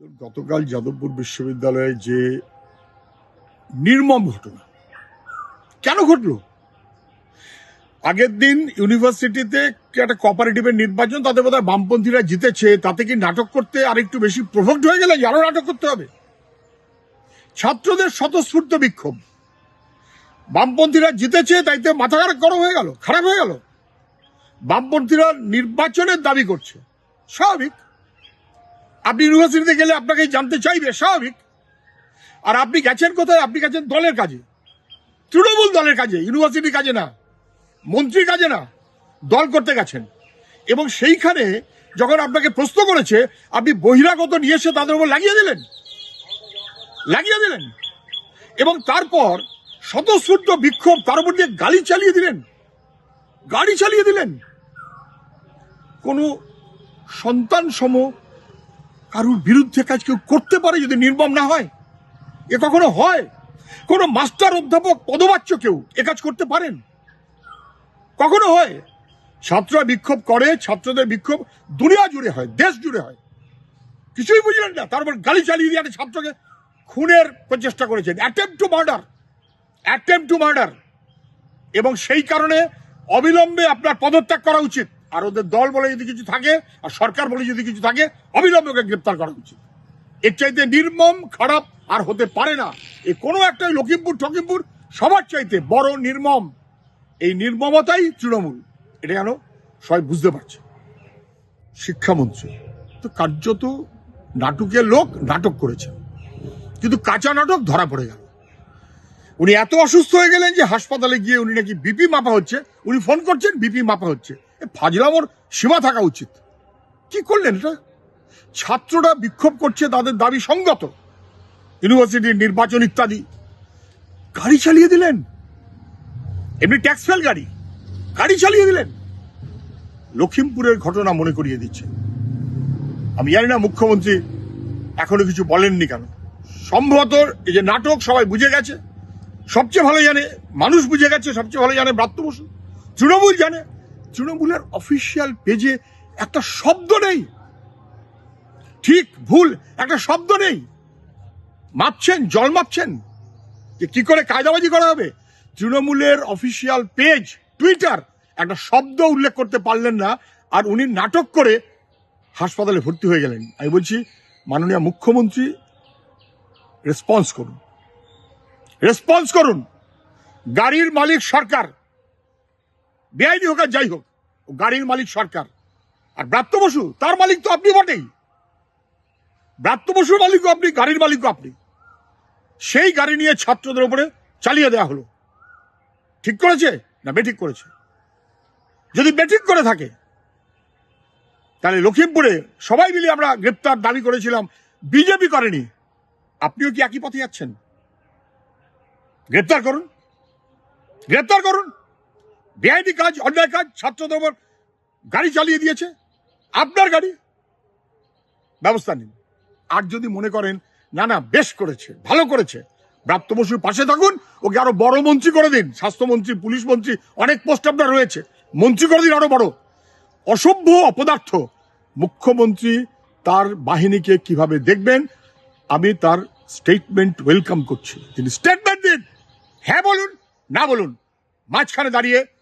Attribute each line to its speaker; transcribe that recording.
Speaker 1: গতকাল যাদবপুর বিশ্ববিদ্যালয়ে যে নির্মম ঘটনা, কেন ঘটলো? আগের দিন ইউনিভার্সিটিতে একটা কোঅপারেটিভের নির্বাচন, তাতে বোধহয় বামপন্থীরা জিতেছে, তাতে কি নাটক করতে আরেকটু বেশি প্রভোক্ট হয়ে গেলে আরও নাটক করতে হবে? ছাত্রদের স্বতঃস্ফূর্ত বিক্ষোভ। বামপন্থীরা জিতেছে তাইতে মাথা খারাপ গরম হয়ে গেল, খারাপ হয়ে গেল। বামপন্থীরা নির্বাচনের দাবি করছে। স্বাভাবিক। আপনি ইউনিভার্সিটিতে গেলে আপনাকে জানতে চাইবে, স্বাভাবিক। আর আপনি গেছেন কোথায়? আপনি গেছেন দলের কাজে। তৃণমূল দলের কাজে ইউনিভার্সিটির কাজে না। মন্ত্রীর কাজে না। দল করতে গেছেন। এবং সেইখানে যখন আপনাকে প্রশ্ন করেছে, আপনি বহিরাগত নিয়ে এসে তাদের উপর লাগিয়ে দিলেন। লাগিয়ে দিলেন। এবং তারপর স্বতঃস্ফূর্ত বিক্ষোভ তার উপর দিয়ে গাড়ি চালিয়ে দিলেন। গাড়ি চালিয়ে দিলেন। কোনো সন্তান সম কারুর বিরুদ্ধে কাজ কেউ করতে পারে যদি নির্মম না হয়? এ কখনো হয়? কোনো মাস্টার, অধ্যাপক, পদবাচ্য কেউ এ কাজ করতে পারেন? কখনো হয়? ছাত্ররা বিক্ষোভ করে, ছাত্রদের বিক্ষোভ দুনিয়া জুড়ে হয়, দেশ জুড়ে হয়। কিছুই বুঝলেন না তারপর গালি চালিয়ে দিয়ে একটা ছাত্রকে খুনের প্রচেষ্টা করেছেন। Attempt to murder attempt to murder এবং সেই কারণে অবিলম্বে আপনার পদত্যাগ করা উচিত। আর ওদের দল বলে যদি কিছু থাকে, আর সরকার বলে যদি কিছু থাকে অবিলম্বে ওকে গ্রেপ্তার করা উচিত। এর চাইতে নির্মম, খারাপ আর হতে পারে না। এ কোনো একটা লখিমপুর ঠকিমপুর সবার চাইতে বড় নির্মম। এই নির্মমতাই তৃণমূল। এটা যেন সবাই বুঝতে পারছে। শিক্ষামন্ত্রী, তো কার্যত নাটকের লোক নাটক করেছেন কিন্তু কাঁচা নাটক ধরা পড়ে গেল। উনি এত অসুস্থ হয়ে গেলেন যে হাসপাতালে গিয়ে উনি নাকি বিপি মাপা হচ্ছে। উনি ফোন করছেন, বিপি মাপা হচ্ছে। ফাজলামোর সীমা থাকা উচিত। কি করলেন এটা? ছাত্ররা বিক্ষোভ করছে, তাদের দাবি সঙ্গত। ইউনিভার্সিটির নির্বাচন ইত্যাদি। গাড়ি চালিয়ে দিলেন। এমনি ট্যাক্স ফেল গাড়ি। গাড়ি চালিয়ে দিলেন। লখিমপুরের ঘটনা মনে করিয়ে দিচ্ছে। আমি জানি না মুখ্যমন্ত্রী এখনও কিছু বলেননি কেন। সম্ভবত এই যে নাটক সবাই বুঝে গেছে। সবচেয়ে ভালো জানে, মানুষ বুঝে গেছে, সবচেয়ে ভালো জানে ব্রাত্য বসু। তৃণমূল জানে। তৃণমূলের অফিসিয়াল পেজে একটা শব্দ নেই। ঠিক ভুল, একটা শব্দ নেই। মাপছেন, জল মাপছেন। যে কি করে কায়দাবাজি করা হবে? তৃণমূলের অফিসিয়াল পেজ, টুইটার, একটা শব্দ উল্লেখ করতে পারলেন না, আর উনি নাটক করে হাসপাতালে ভর্তি হয়ে গেলেন। আমি বলছি, মাননীয় মুখ্যমন্ত্রী, রেসপন্স করুন। রেসপন্স করুন। গাড়ির মালিক সরকার। বেআইনি হোক আর যাই হোক। গাড়ির মালিক সরকার। আর ব্রাত্য বসু, তার মালিক তো আপনি বটেই। ব্রাত্য বসুর মালিকও আপনি, গাড়ির মালিকও আপনি। সেই গাড়ি নিয়ে ছাত্রদের উপরে চালিয়ে দেওয়া হলো। ঠিক করেছে না বেঠিক করেছে? যদি বেঠিক করে থাকে, তাহলে লখিমপুরে সবাই মিলে আমরা গ্রেপ্তার দাবি করেছিলাম। বিজেপি করেনি। আপনিও কি একই পথে যাচ্ছেন? গ্রেপ্তার করুন। গ্রেপ্তার করুন। বেআইনি কাজ, অন্যায় কাজ, ছাত্রদের গাড়ি চালিয়ে দিয়েছে। আপনার গাড়ি? ব্যবস্থা নিন। আর যদি মনে করেন, না না, বেশ করেছে, ভালো করেছে, প্রাপ্ত বসুর পাশে থাকুন, ওকে আরও বড় মন্ত্রী করে দিন। স্বাস্থ্যমন্ত্রী, পুলিশ মন্ত্রী, অনেক পোস্ট আপনার রয়েছে। মন্ত্রী করে দিন আরও বড়। অসভ্য অপদার্থ মুখ্যমন্ত্রী তার বাহিনীকে কীভাবে দেখবেন, আমি তার স্টেটমেন্ট ওয়েলকাম করছি। তিনি স্টেটমেন্ট দিন। হ্যাঁ বলুন, না বলুন, মাঝখানে দাঁড়িয়ে